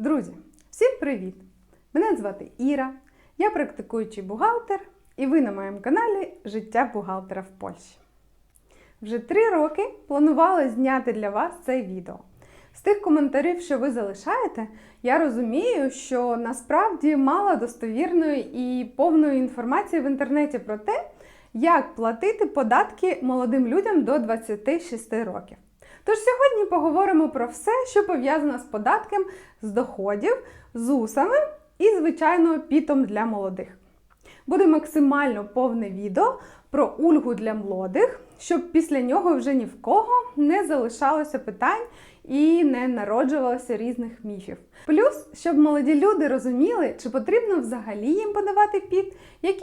Друзі, всім привіт! Мене звати Іра, я практикуючий бухгалтер, і ви на моєму каналі Життя бухгалтера в Польщі. Вже три роки планувала зняти для вас це відео. З тих коментарів, що ви залишаєте, я розумію, що насправді мало достовірної і повної інформації в інтернеті про те, як платити податки молодим людям до 26 років. Тож сьогодні поговоримо про все, що пов'язано з податком з доходів, з усами і, звичайно, пітом для молодих. Буде максимально повне відео про ульгу для молодих, щоб після нього вже ні в кого не залишалося питань і не народжувалося різних міфів. Плюс, щоб молоді люди розуміли, чи потрібно взагалі їм подавати піт, які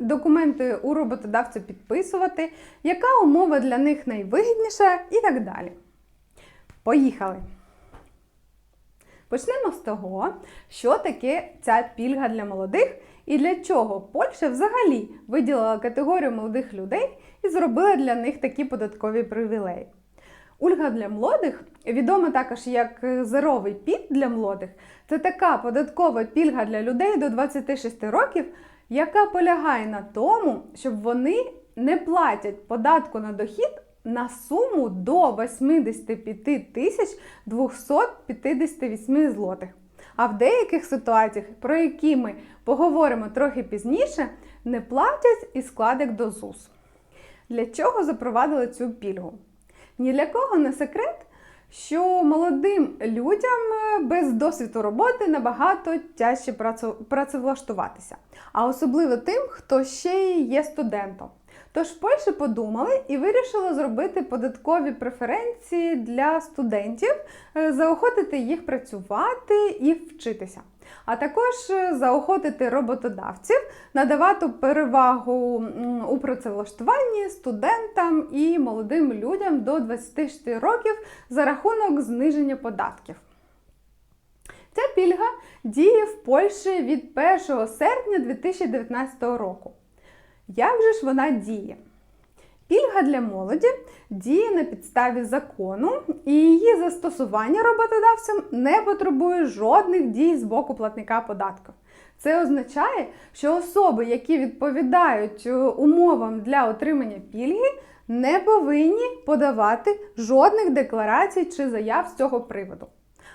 документи у роботодавця підписувати, яка умова для них найвигідніша і так далі. Поїхали! Почнемо з того, що таке ця пільга для молодих і для чого Польща взагалі виділила категорію молодих людей і зробила для них такі податкові привілеї. Ульга для молодих, відома також як зеровий піт для молодих, це така податкова пільга для людей до 26 років, яка полягає на тому, щоб вони не платять податку на дохід на суму до 85 тисяч 258 злотих. А в деяких ситуаціях, про які ми поговоримо трохи пізніше, не платять і складик до ЗУС. Для чого запровадили цю пільгу? Ні для кого не секрет, що молодим людям е, без досвіду роботи набагато тяжче працевлаштуватися, а особливо тим, хто ще є студентом. Тож в Польщі подумали і вирішили зробити податкові преференції для студентів, е, заохотити їх працювати і вчитися. А також е, заохотити роботодавців надавати перевагу у працевлаштуванні студентам і молодим людям до 26 років за рахунок зниження податків. Ця пільга діє в Польщі від 1 серпня 2019 року. Як же ж вона діє? Пільга для молоді діє на підставі закону, і її застосування роботодавцям не потребує жодних дій з боку платника податків. Це означає, що особи, які відповідають е, умовам для отримання пільги, не повинні подавати жодних декларацій чи заяв з цього приводу.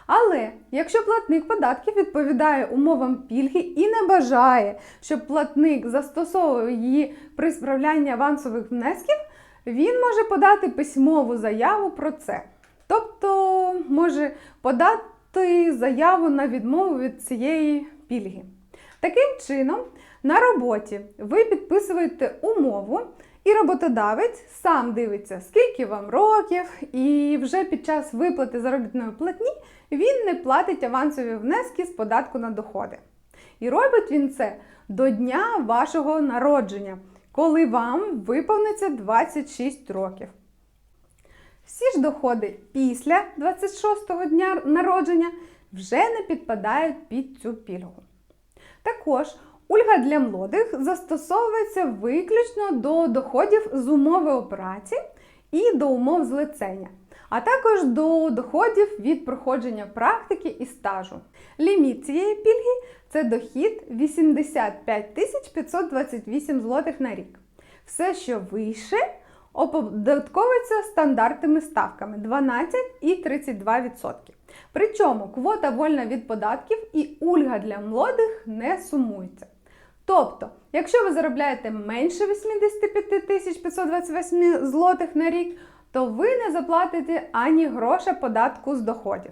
Але якщо платник податків відповідає умовам пільги і не бажає, щоб платник застосовував її при справлянні авансових внесків, він може подати письмову заяву про це. Тобто може подати заяву на відмову від цієї пільги. Таким чином, на роботі ви підписуєте умову, і роботодавець сам дивиться, скільки вам років, і вже під час виплати заробітної платні він не платить авансові внески з податку на доходи. І робить він це до дня вашого народження, коли вам виповниться 26 років. Всі ж доходи після 26-го дня народження вже не підпадають під цю пільгу. Також ульга для молодих застосовується виключно до доходів з умови операції і до умов злицення, а також до доходів від проходження практики і стажу. Ліміт цієї пільги це дохід 85 528 злотих на рік. Все, що вище, оподатковується стандартними ставками 12 і 32%. Причому квота вольна від податків і ульга для молодих не сумуються. Тобто, якщо ви заробляєте менше 85 тисяч 528 злотих на рік, то ви не заплатите ані гроша податку з доходів.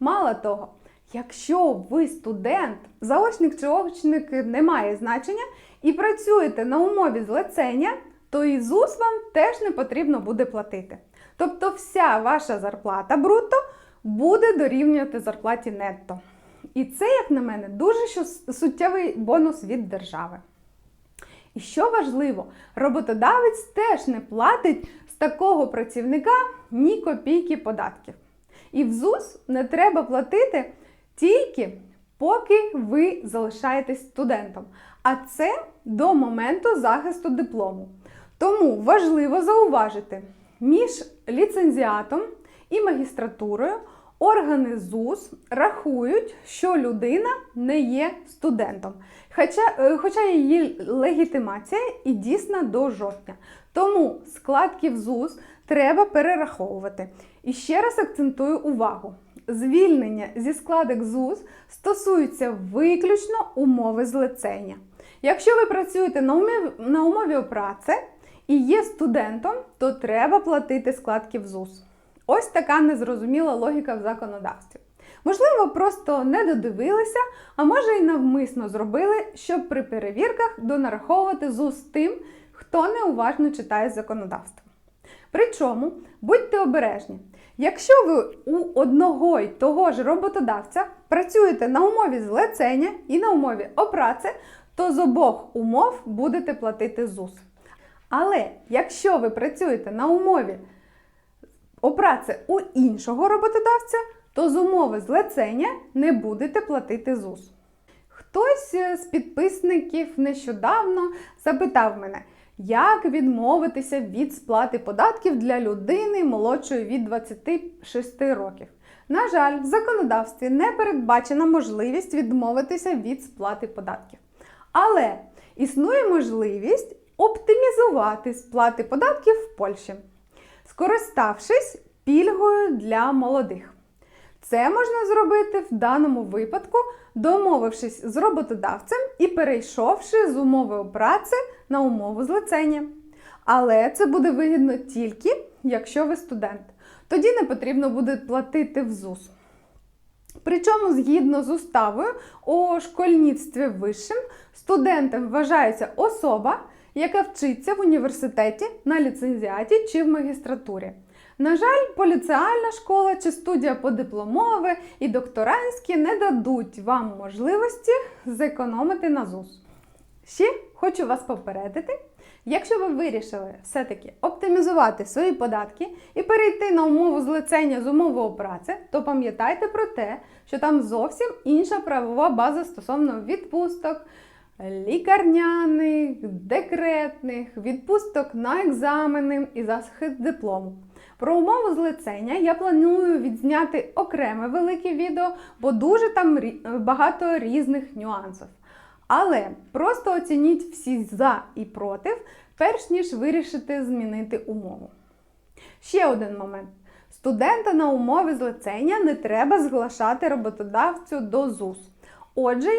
Мало того, якщо ви студент, заочник чи очник не має значення і працюєте на умові злицення, то і ЗУС вам теж не потрібно буде платити. Тобто вся ваша зарплата брутто буде дорівнювати зарплаті нетто. І це, як на мене, дуже суттєвий бонус від держави. І що важливо, роботодавець теж не платить з такого працівника ні копійки податків. І в ЗУС не треба платити тільки поки ви залишаєтесь студентом. А це до моменту захисту диплому. Тому важливо зауважити, між ліцензіатом і магістратурою Органи ЗУС рахують, що людина не є студентом, хоча, е, хоча її легітимація і дійсна до жовтня. Тому складки в ЗУС треба перераховувати. І ще раз акцентую увагу: звільнення зі складок ЗУС стосується виключно умови злицення. Якщо ви працюєте на умові, на умові праці і є студентом, то треба платити складки в ЗУС. Ось така незрозуміла логіка в законодавстві. Можливо, просто не додивилися, а може й навмисно зробили, щоб при перевірках донараховувати ЗУС тим, хто неуважно читає законодавство. Причому будьте обережні. Якщо ви у одного й того ж роботодавця працюєте на умові злецення і на умові опраці, то з обох умов будете платити ЗУС. Але якщо ви працюєте на умові опраці у іншого роботодавця, то з умови злецення не будете платити ЗУС. Хтось з підписників нещодавно запитав мене, як відмовитися від сплати податків для людини молодшої від 26 років. На жаль, в законодавстві не передбачена можливість відмовитися від сплати податків. Але існує можливість оптимізувати сплати податків в Польщі, скориставшись пільгою для молодих. Це можна зробити в даному випадку, домовившись з роботодавцем і перейшовши з умови праці на умову злицення. Але це буде вигідно тільки, якщо ви студент. Тоді не потрібно буде платити в ЗУС. Причому, згідно з уставою, у школьництві вищим студентом вважається особа, яка вчиться в університеті на ліцензіаті чи в магістратурі. На жаль, поліціальна школа чи студія подипломове і докторантські не дадуть вам можливості зекономити на ЗУС. Ще хочу вас попередити, якщо ви вирішили все-таки оптимізувати свої податки і перейти на умову злицення з умовою праці, то пам'ятайте про те, що там зовсім інша правова база стосовно відпусток, лікарняних, декретних, відпусток на екзамени і захист диплому. Про умову злицення я планую відзняти окреме велике відео, бо дуже там багато різних нюансів. Але просто оцініть всі за і проти, перш ніж вирішити змінити умову. Ще один момент. Студента на умови злицення не треба зглашати роботодавцю до ЗУС. Отже,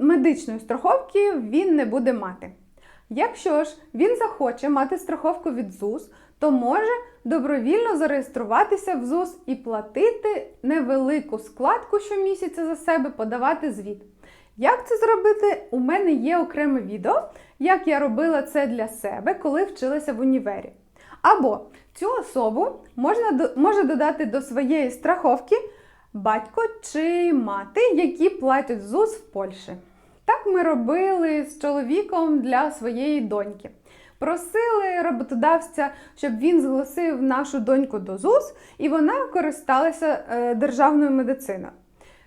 медичної страховки він не буде мати. Якщо ж він захоче мати страховку від ЗУС, то може добровільно зареєструватися в ЗУС і платити невелику складку щомісяця за себе, подавати звіт. Як це зробити? У мене є окреме відео, як я робила це для себе, коли вчилася в універі. Або цю особу можна може додати до своєї страховки батько чи мати, які платять ЗУС в Польщі. Так ми робили з чоловіком для своєї доньки. Просили роботодавця, щоб він зголосив нашу доньку до ЗУС, і вона користалася е, державною медициною.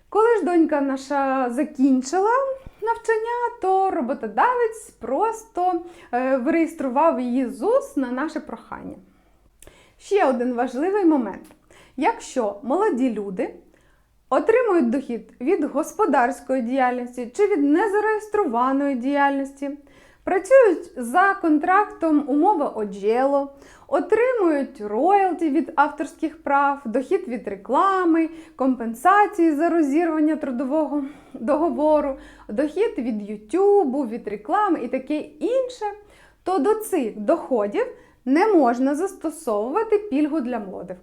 Коли ж донька наша закінчила навчання, то роботодавець просто е, виреєстрував її ЗУС на наше прохання. Ще один важливий момент: якщо молоді люди отримують дохід від господарської діяльності чи від незареєстрованої діяльності, працюють за контрактом умова оджело, отримують роялті від авторських прав, дохід від реклами, компенсації за розірвання трудового договору, дохід від Ютубу, від реклами і таке інше, то до цих доходів не можна застосовувати пільгу для молодих.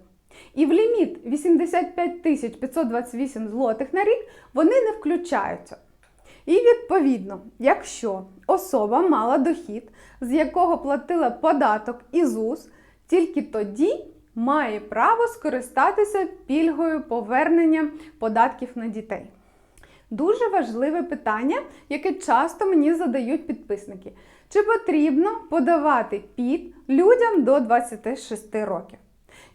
І в ліміт 85 528 злотих на рік вони не включаються. І відповідно, якщо особа мала дохід, з якого платила податок і ЗУС, тільки тоді має право скористатися пільгою повернення податків на дітей. Дуже важливе питання, яке часто мені задають підписники: чи потрібно подавати під людям до 26 років?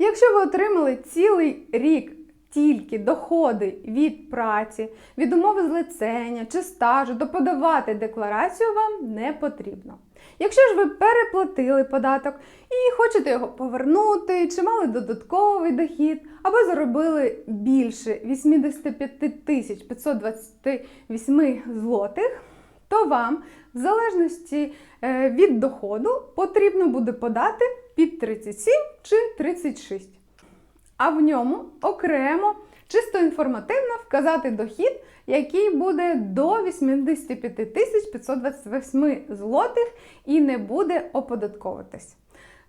Якщо ви отримали цілий рік тільки доходи від праці, від умови злицення чи стажу, то подавати декларацію вам не потрібно. Якщо ж ви переплатили податок і хочете його повернути, чи мали додатковий дохід, або заробили більше 85 тисяч 528 злотих, то вам, в залежності е, від доходу, потрібно буде подати під 37 чи 36. А в ньому окремо, чисто інформативно вказати дохід, який буде до 85 528 злотих і не буде оподатковуватись.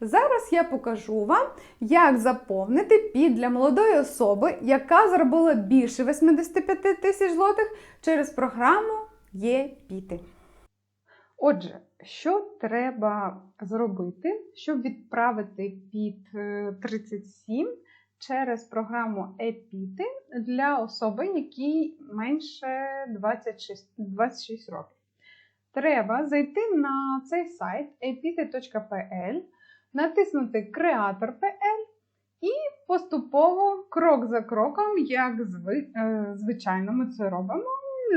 Зараз я покажу вам, як заповнити під для молодої особи, яка заробила більше 85 тисяч злотих через програму Є-Піти. Отже, що треба зробити, щоб відправити під е, 37 через програму ЕПІТи для особи, якій менше 26, 26 років? Треба зайти на цей сайт epite.pl, натиснути Creator.pl і поступово, крок за кроком, як е, звичайно ми це робимо,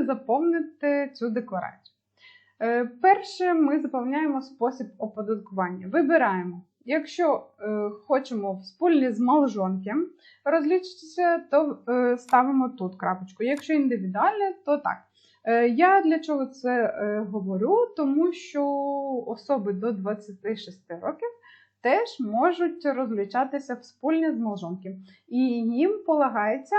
заповнити цю декларацію. Е, Перше, ми заповняємо спосіб оподаткування. Вибираємо. Якщо е, хочемо спільні з малжонком розлічитися, то е, ставимо тут крапочку. Якщо індивідуальне, то так. Е, я для чого це е, говорю? Тому що особи до 26 років теж можуть розлічатися в спільні з малжонком. І їм полагається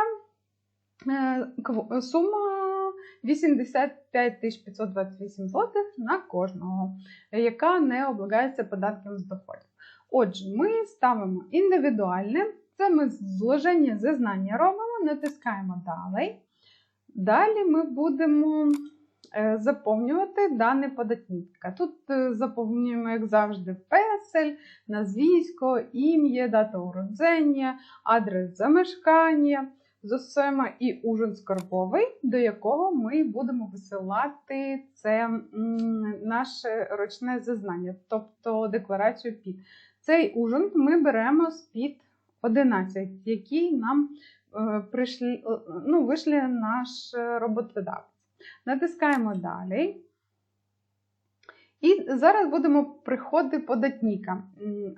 е, сума 85 528 злотих на кожного, яка не облагається податком з доходів. Отже, ми ставимо індивідуальне, це ми зложення зізнання робимо, натискаємо далі. Далі ми будемо е, заповнювати дані податника. Тут е, заповнюємо, як завжди, песель, назвісько, ім'я, дата уродження, адрес замешкання, зосема і ужин скарбовий, до якого ми будемо висилати це наше ручне зізнання, тобто декларацію ПІД. Цей ужин ми беремо з ПІД 11, який нам е, прийшли, е, ну, вийшли наш роботодавець. Натискаємо далі. І зараз будемо приходи податника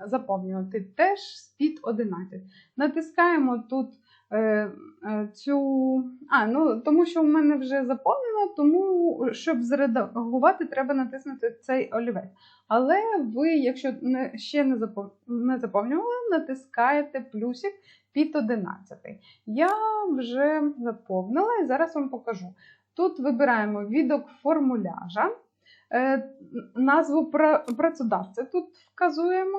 заповнювати теж з під 11. Натискаємо тут цю. А, ну, тому що в мене вже заповнено, тому щоб зредагувати, треба натиснути цей олівець. Але ви, якщо не, ще не, запов... не заповнювали, натискаєте плюсик під 11. Я вже заповнила і зараз вам покажу. Тут вибираємо відок формуляжа, е, назву працедавця тут вказуємо,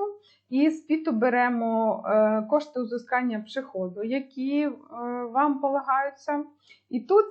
і з піду беремо е, кошти узискання приходу, які е, вам полагаються. І тут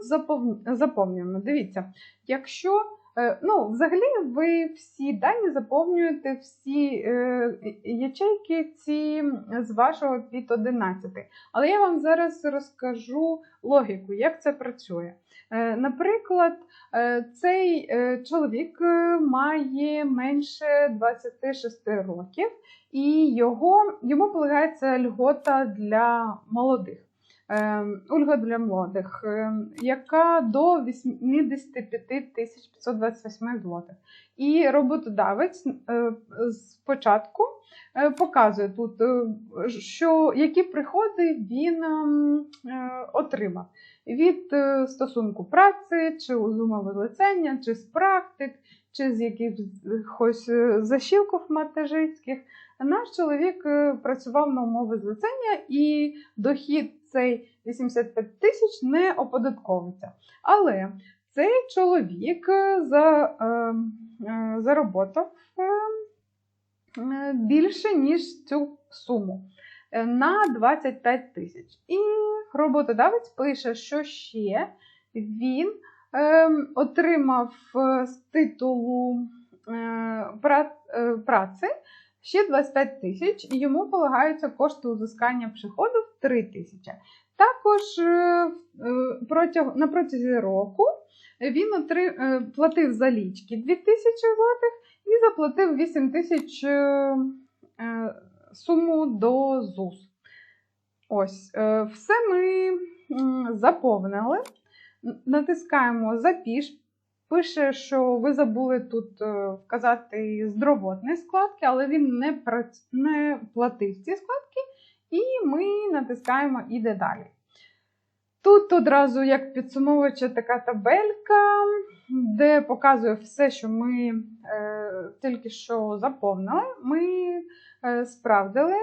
заповнюємо. Дивіться, якщо Е, Ну, взагалі, ви всі дані заповнюєте всі е, ячейки ці з вашого під 11. Але я вам зараз розкажу логіку, як це працює. Е, наприклад, е, цей е, чоловік має менше 26 років, і його, йому полагається льгота для молодих. Е, Ольга для молодих, е, яка до 85 тисяч 528 злотих. І роботодавець е, спочатку е, показує тут, е, що які приходи він ем, е, отримав від е, стосунку праці, чи з умови лицення, чи з практик, чи з якихось е, защілків матежицьких. Наш чоловік е, працював на умови злицення і дохід цей 85 тисяч не оподатковується. Але цей чоловік е, за, е, е, заработав більше, ніж цю суму на 25 тисяч. І роботодавець пише, що ще він отримав з титулу пра- праці ще 25 тисяч, і йому полагаються кошти узискання приходу 3 тисячі. Також е, е, протяг, на протязі року він отри, е, платив за лічки 2 тисячі злотих і заплатив 8 тисяч суму до ЗУС. Ось, все ми заповнили. Натискаємо Запіш Пише, що ви забули тут вказати здоровотні складки, але він не, не платив ці складки, і ми натискаємо іде далі. Тут одразу як підсумовуюча така табелька, де показує все, що ми е, тільки що заповнили. Ми е, справдили,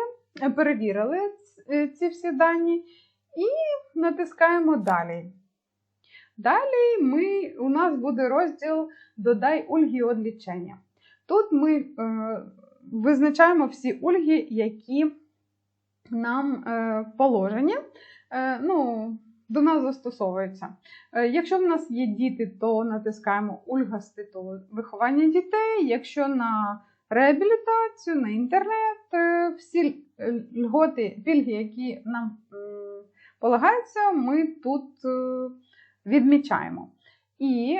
перевірили е, ці всі дані і натискаємо далі. Далі ми, у нас буде розділ Додай ульги від. Тут ми е, визначаємо всі ульги, які нам е, положені. Е, ну, до нас застосовуються. Е, Якщо в нас є діти, то натискаємо ульга з титулу виховання дітей. Якщо на реабілітацію, на інтернет, всі льготи, пільги, які нам полагаються, ми тут відмічаємо. І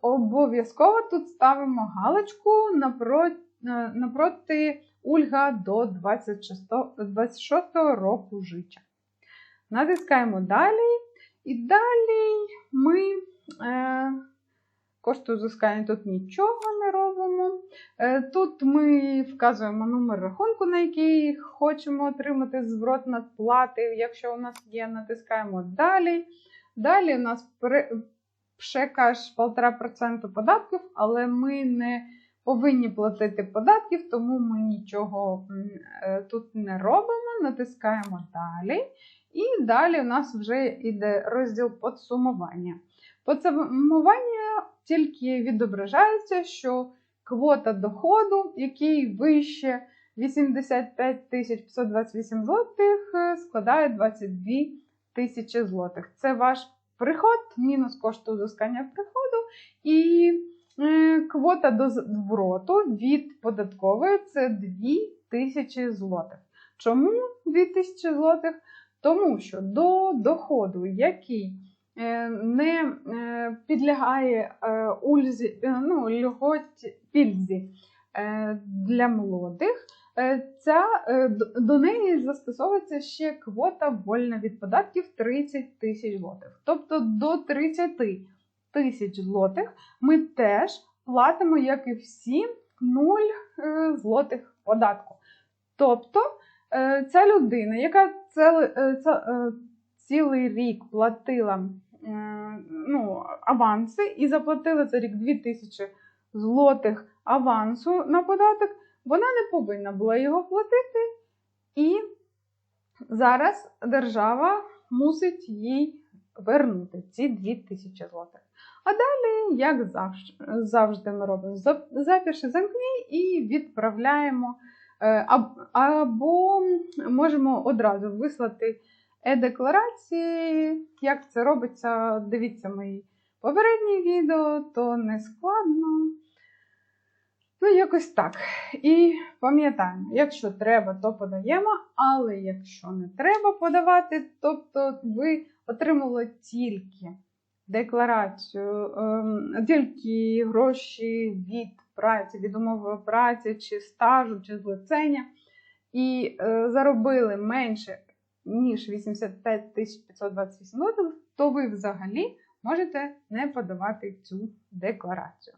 обов'язково тут ставимо галочку напроти ульга до 26, 26 року життя. Натискаємо далі. І далі ми е, кошту взискання тут нічого не робимо. Е, тут ми вказуємо номер рахунку, на який хочемо отримати зворот надплати. Якщо у нас є, натискаємо далі. Далі у нас пере- пшекаш 1,5% податків, але ми не повинні платити податків, тому ми нічого е, тут не робимо. Натискаємо далі. І далі у нас вже йде розділ підсумування. Підсумування тільки відображається, що квота доходу, який вище 85 528 злотих, е, складає 22 тисячі злотих. Це ваш приход, мінус кошти взискання приходу, і квота до звороту від податкової це 2 тисячі злотих. Чому 2 тисячі злотих? Тому що до доходу, який е, не е, підлягає е, ульзі, е, ну, льготі, пільзі е, для молодих, е, ця, е, до неї застосовується ще квота вольна від податків 30 тисяч злотих. Тобто до 30 тисяч злотих ми теж платимо, як і всі, 0 е, злотих податку. Тобто е, ця людина, яка е, цілий рік платила ну, аванси і заплатила за рік 2000 злотих авансу на податок, вона не повинна була його платити, і зараз держава мусить їй вернути ці 2000 злотих. А далі, як завжди, ми робимо за- замкні і відправляємо. Е, Або можемо одразу вислати е-декларації. Як це робиться, дивіться мої попередні відео, то не складно. Ну, якось так. І пам'ятаємо, якщо треба, то подаємо, але якщо не треба подавати, тобто ви отримали тільки декларацію, ем, тільки гроші від праці, від умови праці, чи стажу, чи злицення, і е, заробили менше, ніж 85 528 злотих, то ви взагалі можете не подавати цю декларацію.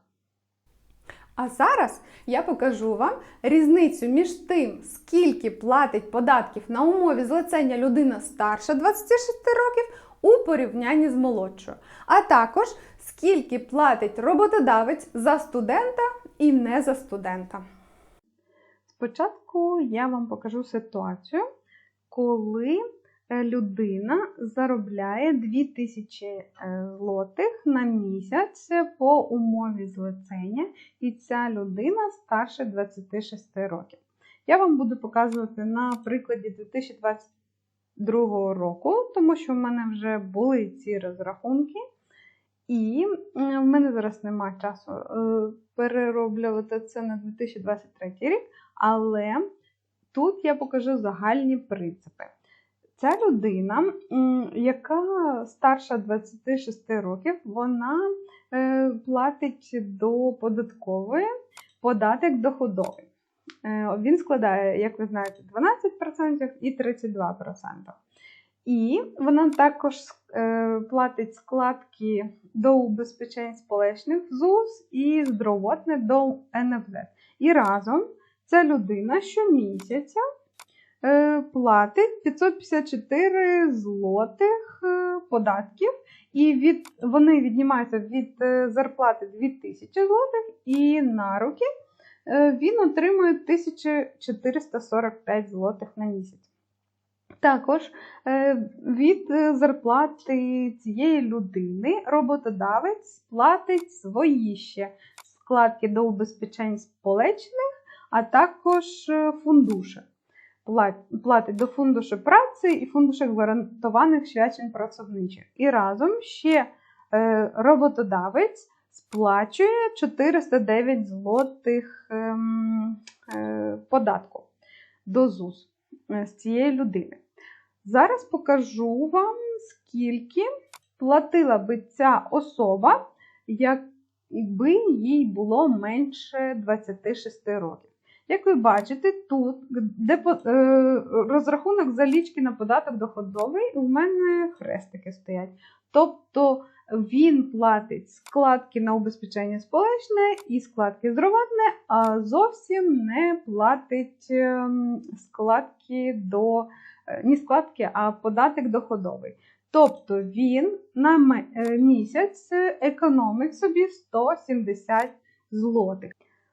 А зараз я покажу вам різницю між тим, скільки платить податків на умові злицення людина старша 26 років у порівнянні з молодшою, а також скільки платить роботодавець за студента і не за студента. Спочатку я вам покажу ситуацію, коли е, людина заробляє 2000 е, злотих на місяць по умові злицення, і ця людина старше 26 років. Я вам буду показувати на прикладі 2022 року, тому що в мене вже були ці розрахунки. І в мене зараз немає часу е, перероблювати це на 2023 рік, але тут я покажу загальні принципи. Ця людина, яка старша 26 років, вона е, платить до податкової податок доходовий. Е, Він складає, як ви знаєте, 12% і 32%. І вона також е, платить складки до убезпечень сполечних ЗУС і здоровотне до НФЗ. І разом ця людина щомісяця е, платить 554 злотих податків, і від, вони віднімаються від зарплати 2000 злотих, і на руки він отримує 1445 злотих на місяць. Також е, від е, зарплати цієї людини роботодавець платить свої ще складки до убезпечень сполечних, а також е, фундуші. Платить до фундушу праці і фундушу гарантованих свячень працівничих. І разом ще е, роботодавець сплачує 409 злотих ем, е, податку до ЗУС е, з цієї людини. Зараз покажу вам, скільки платила би ця особа, якби їй було менше 26 років. Як ви бачите, тут де е, розрахунок залічки на податок доходовий, у мене хрестики стоять. Тобто він платить складки на убезпечення сполечне і складки здоровотне, а зовсім не платить ем, складки до не складки, а податок доходовий. Тобто він на е, місяць економить собі 170 злотих.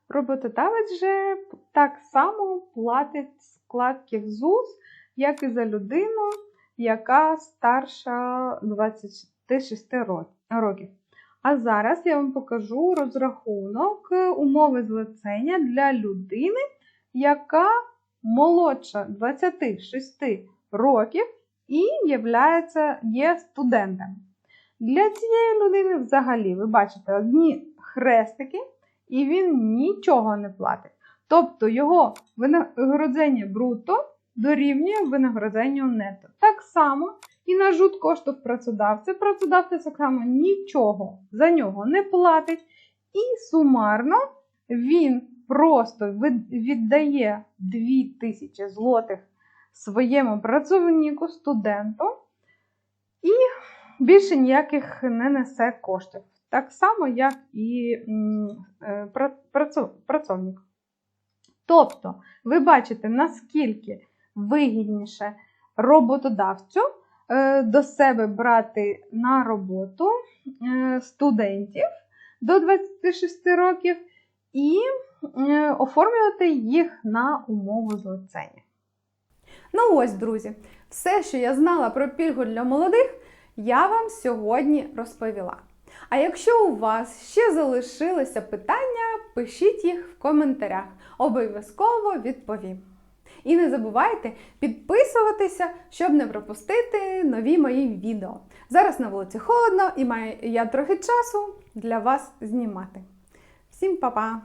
Роботодавець же так само платить складки в ЗУС, як і за людину, яка старша 26 років. А зараз я вам покажу розрахунок е, умови злицення для людини, яка молодша 26 років і являється, є студентом. Для цієї людини взагалі, ви бачите, одні хрестики, і він нічого не платить. Тобто його винагородження бруто дорівнює винагородженню нето. Так само і на жут коштів працедавця. Працедавець так само нічого за нього не платить. І сумарно він просто віддає 2000 злотих своєму працівнику, студенту, і більше ніяких не несе коштів. Так само, як і е, працівник. Тобто, ви бачите, наскільки вигідніше роботодавцю до себе брати на роботу е, студентів до 26 років і е, оформлювати їх на умову злицення. Ну ось, друзі, все, що я знала про пільгу для молодих, я вам сьогодні розповіла. А якщо у вас ще залишилися питання, пишіть їх в коментарях. Обов'язково відповім. І не забувайте підписуватися, щоб не пропустити нові мої відео. Зараз на вулиці холодно і маю я трохи часу для вас знімати. Всім па-па!